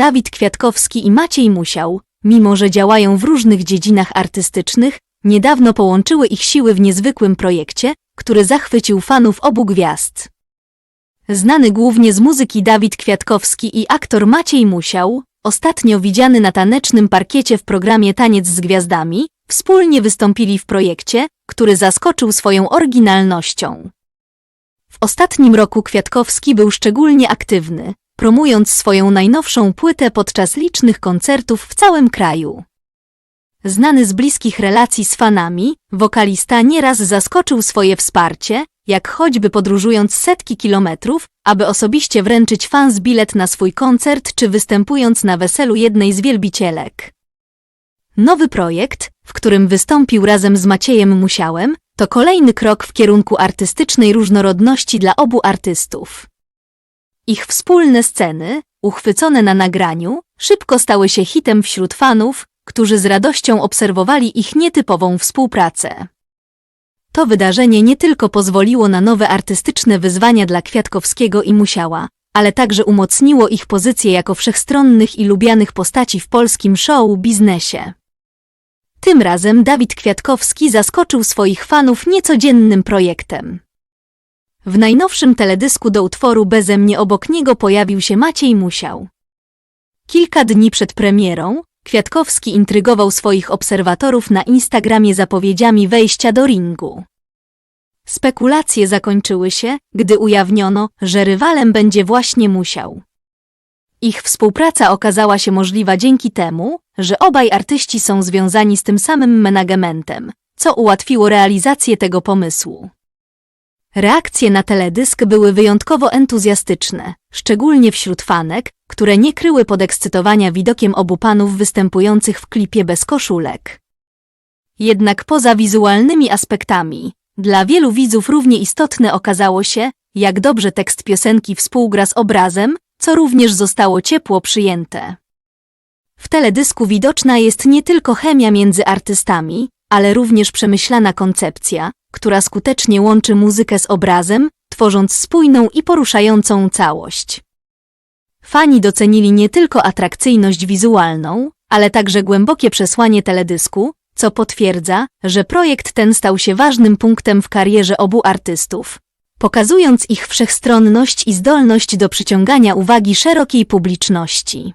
Dawid Kwiatkowski i Maciej Musiał, mimo że działają w różnych dziedzinach artystycznych, niedawno połączyły ich siły w niezwykłym projekcie, który zachwycił fanów obu gwiazd. Znany głównie z muzyki Dawid Kwiatkowski i aktor Maciej Musiał, ostatnio widziany na tanecznym parkiecie w programie Taniec z Gwiazdami, wspólnie wystąpili w projekcie, który zaskoczył swoją oryginalnością. W ostatnim roku Kwiatkowski był szczególnie aktywny, promując swoją najnowszą płytę podczas licznych koncertów w całym kraju. Znany z bliskich relacji z fanami, wokalista nieraz zaskoczył swoje wsparcie, jak choćby podróżując setki kilometrów, aby osobiście wręczyć fans bilet na swój koncert czy występując na weselu jednej z wielbicielek. Nowy projekt, w którym wystąpił razem z Maciejem Musiałem, to kolejny krok w kierunku artystycznej różnorodności dla obu artystów. Ich wspólne sceny, uchwycone na nagraniu, szybko stały się hitem wśród fanów, którzy z radością obserwowali ich nietypową współpracę. To wydarzenie nie tylko pozwoliło na nowe artystyczne wyzwania dla Kwiatkowskiego i Musiała, ale także umocniło ich pozycję jako wszechstronnych i lubianych postaci w polskim show biznesie. Tym razem Dawid Kwiatkowski zaskoczył swoich fanów niecodziennym projektem. W najnowszym teledysku do utworu Beze mnie obok niego pojawił się Maciej Musiał. Kilka dni przed premierą Kwiatkowski intrygował swoich obserwatorów na Instagramie zapowiedziami wejścia do ringu. Spekulacje zakończyły się, gdy ujawniono, że rywalem będzie właśnie Musiał. Ich współpraca okazała się możliwa dzięki temu, że obaj artyści są związani z tym samym managementem, co ułatwiło realizację tego pomysłu. Reakcje na teledysk były wyjątkowo entuzjastyczne, szczególnie wśród fanek, które nie kryły podekscytowania widokiem obu panów występujących w klipie bez koszulek. Jednak poza wizualnymi aspektami, dla wielu widzów równie istotne okazało się, jak dobrze tekst piosenki współgra z obrazem, co również zostało ciepło przyjęte. W teledysku widoczna jest nie tylko chemia między artystami, ale również przemyślana koncepcja, która skutecznie łączy muzykę z obrazem, tworząc spójną i poruszającą całość. Fani docenili nie tylko atrakcyjność wizualną, ale także głębokie przesłanie teledysku, co potwierdza, że projekt ten stał się ważnym punktem w karierze obu artystów, pokazując ich wszechstronność i zdolność do przyciągania uwagi szerokiej publiczności.